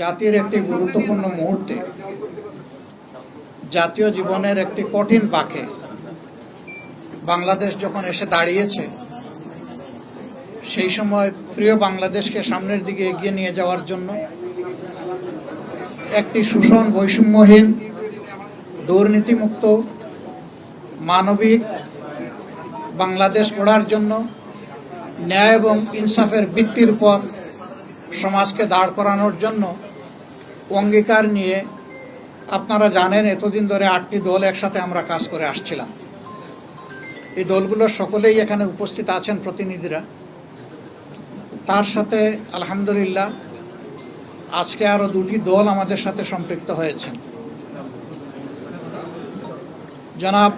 জাতির একটি গুরুত্বপূর্ণ মুহূর্তে, জাতীয় জীবনের একটি কঠিন পাকে বাংলাদেশ যখন এসে দাঁড়িয়েছে, সেই সময় প্রিয় বাংলাদেশকে সামনের দিকে এগিয়ে নিয়ে যাওয়ার জন্য একটি শোষণ বৈষম্যহীন, দুর্নীতিমুক্ত, মানবিক বাংলাদেশ গড়ার জন্য ন্যায় এবং ইনসাফের ভিত্তির পথ সমাজকে দাঁড় করানোর জন্য অঙ্গীকার নিয়ে আপনারা জানেন, এতদিন ধরে আটটি দল একসাথে আমরা কাজ করে আসছিলাম। এই দলগুলোর সকলেই এখানে উপস্থিত আছেন প্রতিনিধিরা। তার সাথে আলহামদুলিল্লাহ আজকে আরও দুটি দল আমাদের সাথে সম্পৃক্ত হয়েছেন। জনাব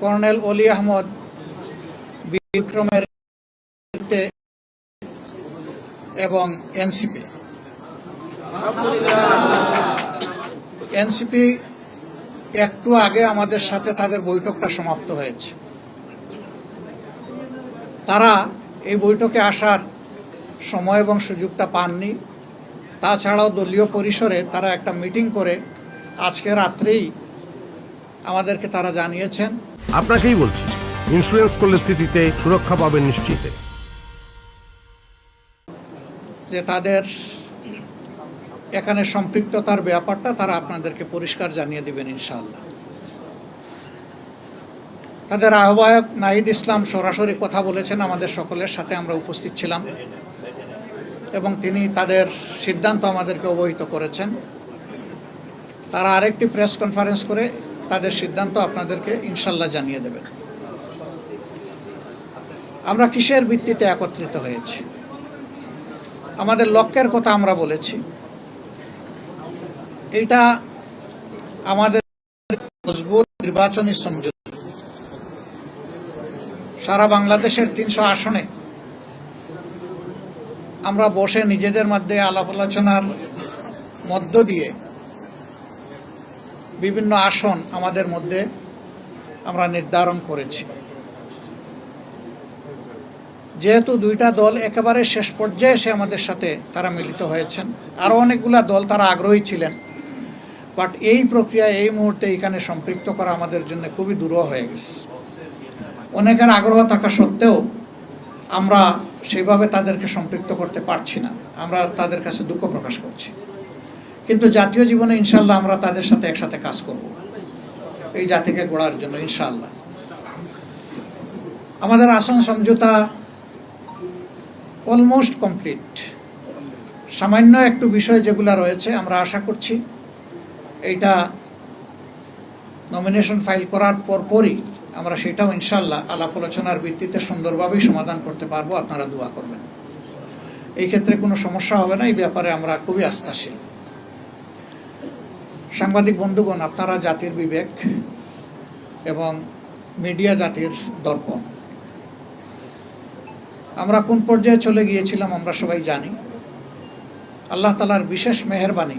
কর্নেল অলি আহমদ বিক্রমের এবং এনসিপি। এনসিপি একটু আগে আমাদের সাথে তাদের বৈঠকটা সমাপ্ত হয়েছে। তারা এই বৈঠকে আসার সময় এবং সুযোগটা পাননি। তাছাড়াও দলীয় পরিসরে তারা একটা মিটিং করে আজকে রাত্রেই আমাদেরকে তারা জানিয়েছেন। আপনাকেই বলছি ইন্স্যুরেন্স করলে সিটিতে সুরক্ষা পাবেন নিশ্চিতে। যে তাদের এখানে সম্পৃক্ততার ব্যাপারটা তারা আপনাদেরকে পরিষ্কার জানিয়ে দেবেন ইনশাল্লাহ তাদের আহ্বায়ক নাহিদ ইসলাম সরাসরি কথা বলেছেন, আমাদের সকলের সাথে আমরা উপস্থিত ছিলাম এবং তিনি তাদের সিদ্ধান্ত আমাদেরকে অবহিত করেছেন। তারা আরেকটি প্রেস কনফারেন্স করে তাদের সিদ্ধান্ত আপনাদেরকে ইনশাল্লাহ জানিয়ে দেবেন। আমরা কিসের ভিত্তিতে একত্রিত হয়েছি? আমাদের লক্ষ্যের কথা আমরা বলেছি। এটা আমাদের মজবুত নির্বাচনী সমঝোতা সারা বাংলাদেশের তিনশো আসনে আমরা বসে নিজেদের মধ্যে আলাপ আলোচনার মধ্য দিয়ে বিভিন্ন আসন আমাদের মধ্যে আমরা নির্ধারণ করেছি। যেহেতু দুইটা দল একেবারে শেষ পর্যায়ে এসে আমাদের সাথে তারা মিলিত হয়েছেন আরও অনেকগুলা দল তারা আগ্রহী ছিলেন। বাট এই প্রক্রিয়া এই মুহূর্তে এখানে সম্পৃক্ত করা আমাদের জন্য খুবই দূরহ হয়ে গেছে। অনেকের আগ্রহ থাকা সত্ত্বেও আমরা সেভাবে তাদেরকে সম্পৃক্ত করতে পারছি না। আমরা তাদের কাছে দুঃখ প্রকাশ করছি। কিন্তু জাতীয় জীবনে ইনশাল্লাহ আমরা তাদের সাথে একসাথে কাজ করব। এই জাতিকে গড়ার জন্য ইনশাল্লাহ আমাদের আসন সমঝোতা অলমোস্ট কমপ্লিট সামান্য একটু বিষয় যেগুলো রয়েছে আমরা আশা করছি এইটা নমিনেশন ফাইল করার পরপরই আমরা সেটাও ইনশাল্লাহ আলাপ আলোচনার ভিত্তিতে সুন্দরভাবেই সমাধান করতে পারব, আপনারা দোয়া করবেন। এই ক্ষেত্রে কোনো সমস্যা হবে না, এই ব্যাপারে আমরা খুবই আস্থাশীল। সাংবাদিক বন্ধুগণ, আপনারা জাতির বিবেক এবং মিডিয়া জাতির দর্পণ। আমরা কোন পর্যায়ে চলে গিয়েছিলাম আমরা সবাই জানি। আল্লাহ তালার বিশেষ মেহরবানি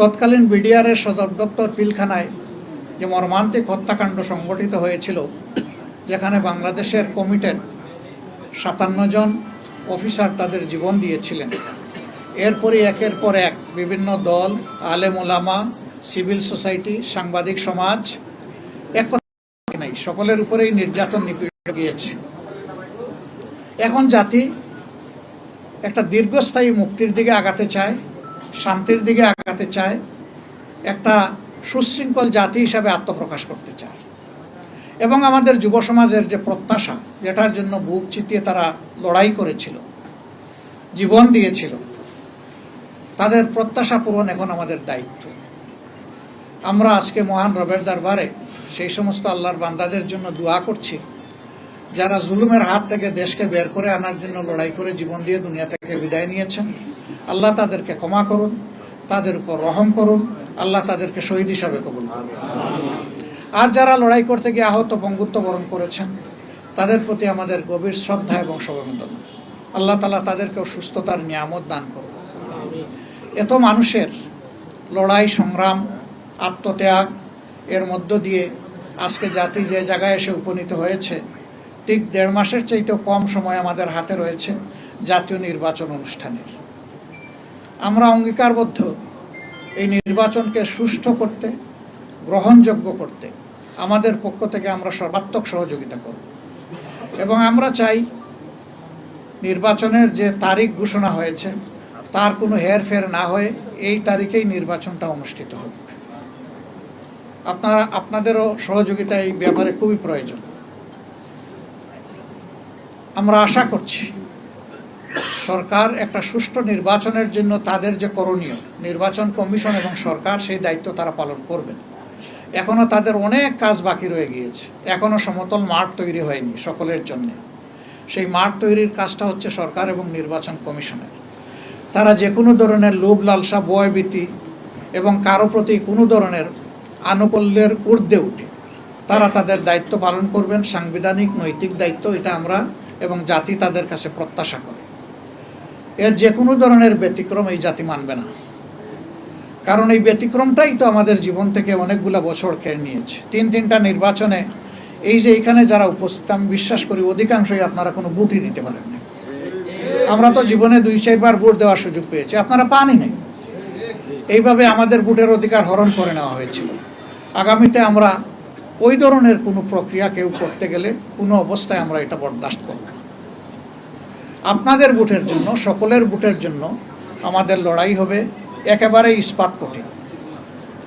তৎকালীন বিডিআরের সদর দপ্তর পিলখানায় যে মর্মান্তিক হত্যাকাণ্ড সংগঠিত হয়েছিল, যেখানে বাংলাদেশের কমিটেড সাতান্ন জন অফিসার তাদের জীবন দিয়েছিলেন। এরপরই একের পর এক বিভিন্ন দল, আলেম ওলামা সিভিল সোসাইটি, সাংবাদিক সমাজ এক নাই, সকলের উপরেই নির্যাতন নিপীড়ন গিয়েছে। এখন জাতি একটা দীর্ঘস্থায়ী মুক্তির দিকে আগাতে চায়। শান্তির দিকে আগাতে চায়, একটা সুশৃঙ্খল জাতি হিসাবে আত্মপ্রকাশ করতে চায়। এবং আমাদের যুব সমাজের যে প্রত্যাশা, যেটার জন্য বুক চিতিয়ে তারা লড়াই করেছিল, জীবন দিয়েছিল, তাদের প্রত্যাশা পূরণ এখন আমাদের দায়িত্ব। আমরা আজকে মহান রবের দরবারে সেই সমস্ত আল্লাহর বান্দাদের জন্য দোয়া করছি, যারা জুলুমের হাত থেকে দেশকে বের করে আনার জন্য লড়াই করে জীবন দিয়ে দুনিয়া থেকে বিদায় নিয়েছেন। আল্লাহ তাদেরকে ক্ষমা করুন, তাদের উপর রহম করুন, আল্লাহ তাদেরকে শহীদ হিসাবে কবুল আর যারা লড়াই করতে গিয়ে আহত বঙ্গুত্ব বরণ করেছেন, তাদের প্রতি আমাদের গভীর শ্রদ্ধা এবং সমবেদনা আল্লাহ তালা তাদেরকেও সুস্থতার নিয়ামত দান করুন। এত মানুষের লড়াই, সংগ্রাম, আত্মত্যাগ, এর মধ্য দিয়ে আজকে জাতি যে জায়গায় এসে উপনীত হয়েছে, ঠিক দেড় মাসের চাইতেও কম সময় আমাদের হাতে রয়েছে জাতীয় নির্বাচন অনুষ্ঠানের। আমরা অঙ্গীকারবদ্ধ এই নির্বাচনকে সুষ্ঠু করতে, গ্রহণযোগ্য করতে আমাদের পক্ষ থেকে আমরা সর্বাত্মক সহযোগিতা করব। এবং আমরা চাই নির্বাচনের যে তারিখ ঘোষণা হয়েছে, তার কোনো হেরফের না হয়ে এই তারিখেই নির্বাচনটা অনুষ্ঠিত হোক। আপনারা, আপনাদেরও সহযোগিতা এই ব্যাপারে খুবই প্রয়োজন। আমরা আশা করছি সরকার একটা সুষ্ঠু নির্বাচনের জন্য তাদের যে করণীয়, নির্বাচন কমিশন এবং সরকার সেই দায়িত্ব তারা পালন করবেন এখনও তাদের অনেক কাজ বাকি রয়ে গিয়েছে। এখনও সমতল মাঠ তৈরি হয়নি সকলের জন্য। সেই মাঠ তৈরির কাজটা হচ্ছে সরকার এবং নির্বাচন কমিশনের। তারা যে কোনো ধরনের লোভ, লালসা, ভয়ভীতি এবং কারও প্রতি কোনো ধরনের আনুকূল্যের ঊর্ধ্বে উঠে, তারা তাদের দায়িত্ব পালন করবেন। সাংবিধানিক, নৈতিক দায়িত্ব এটা আমরা এবং জাতি তাদের কাছে প্রত্যাশা করে। এর যে কোনো ধরনের ব্যতিক্রম এই জাতি মানবে না। কারণ এই ব্যতিক্রমটাই তো আমাদের জীবন থেকে অনেকগুলো বছর কেড়ে নিয়েছে। তিন তিনটা নির্বাচনে এই যে এখানে যারা উপস্থিত, আমি বিশ্বাস করি অধিকাংশই আপনারা কোনো বুটই দিতে পারেন না। আমরা তো জীবনে দুই, চারবার ভোট দেওয়ার সুযোগ পেয়েছি। আপনারা পানই নেই। এইভাবে আমাদের ভোটের অধিকার হরণ করে নেওয়া হয়েছিল। আগামীতে আমরা ওই ধরনের কোনো প্রক্রিয়া কেউ করতে গেলে কোনো অবস্থায় আমরা এটা বরদাস্ত করব না। আপনাদের বুটের জন্য, সকলের বুটের জন্য আমাদের লড়াই হবে একেবারে ইস্পাত কঠিন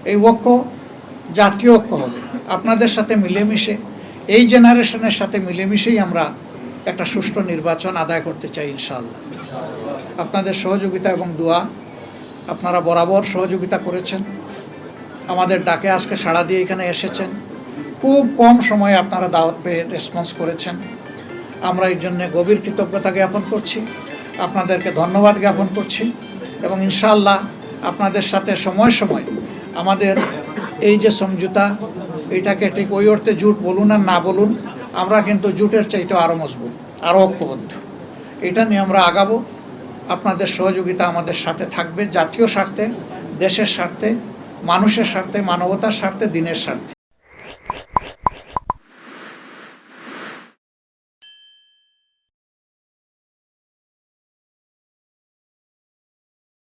এই ঐক্য, জাতীয় ঐক্য হবে। আপনাদের সাথে মিলেমিশে, এই জেনারেশনের সাথে মিলেমিশেই আমরা একটা সুষ্ঠু নির্বাচন আদায় করতে চাই ইনশাআল্লাহ। আপনাদের সহযোগিতা এবং দোয়া আপনারা বরাবর সহযোগিতা করেছেন। আমাদের ডাকে আজকে সাড়া দিয়ে এখানে এসেছেন। খুব কম সময়ে আপনারা দাওয়াত পেয়ে রেসপন্স করেছেন। আমরা এই জন্যে গভীর কৃতজ্ঞতা জ্ঞাপন করছি। আপনাদেরকে ধন্যবাদ জ্ঞাপন করছি এবং ইনশাআল্লাহ আপনাদের সাথে সময় সময় আমাদের এই যে সমঝোতা, এটাকে ঠিক ওই অর্থে জুট বলুন আর না বলুন, আমরা কিন্তু জুটের চাইতে আরও মজবুত আরও ঐক্যবদ্ধ। এটা নিয়ে আমরা আগাবো। আপনাদের সহযোগিতা আমাদের সাথে থাকবে, জাতীয় স্বার্থে, দেশের স্বার্থে, মানুষের স্বার্থে, মানবতার স্বার্থে, দিনের স্বার্থে।